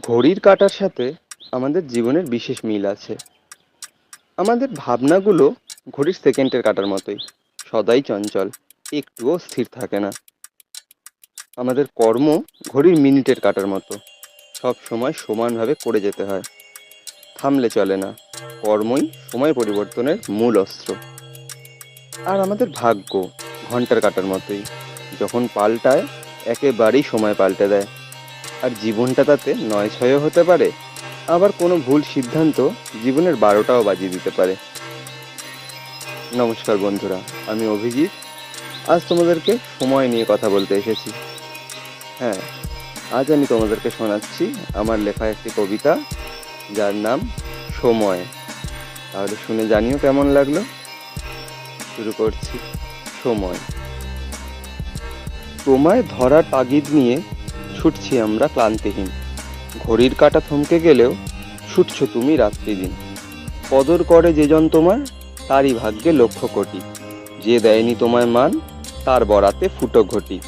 ঘড়ির কাটার সাথে আমাদের জীবনের বিশেষ মিল আছে। আমাদের ভাবনাগুলো ঘড়ির সেকেন্ডের কাটার মতোই, সদাই চঞ্চল, একটুও স্থির থাকে না। আমাদের কর্ম ঘড়ির মিনিটের কাটার মতো, সব সময় সমানভাবে করে যেতে হয়। থামলে চলে না, কর্মই সময় পরিবর্তনের মূল অস্ত্র। আর আমাদের ভাগ্য ঘণ্টার কাটার মতোই, যখন পাল্টায়, একেবারেই সময় পাল্টে দেয়। আর জীবনটা তাতে নয় ছয়ও হতে পারে। আবার কোনো ভুল সিদ্ধান্ত জীবনের বারোটাও বাজিয়ে দিতে পারে। নমস্কার বন্ধুরা, আমি অভিজিৎ। আজ তোমাদেরকে সময় নিয়ে কথা বলতে এসেছি। হ্যাঁ আজ আমি তোমাদেরকে শোনাচ্ছি আমার লেখা একটি কবিতা, যার নাম সময়। তাহলে শুনে জানিও কেমন লাগল। শুরু করছি সময়। তোমায় ধরার তাগিদ নিয়ে ছুটছি আমরা ক্লান্তিহীন। ঘড়ির কাঁটা থমকে গেলেও ছুটছো তুমি রাত্রি দিন কদর করে যে জন তোমার, তারই ভাগ্যে লক্ষ কোটি। যে দেয়নি তোমায় মান, তার বরাতে ফুটো ঘটি।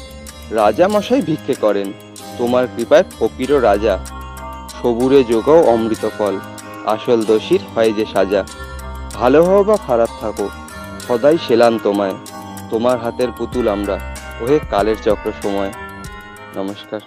রাজা মশাই ভিক্ষে করেন, তোমার কৃপায় ফকিরও রাজা। সবুরে যোগাও অমৃত ফল আসল দোষীর হয় যে সাজা। ভালো হও বা খারাপ থাকো, সদাই সেলাম তোমায়। তোমার হাতের পুতুল আমরা, ওহে কালের চক্র সময়। নমস্কার।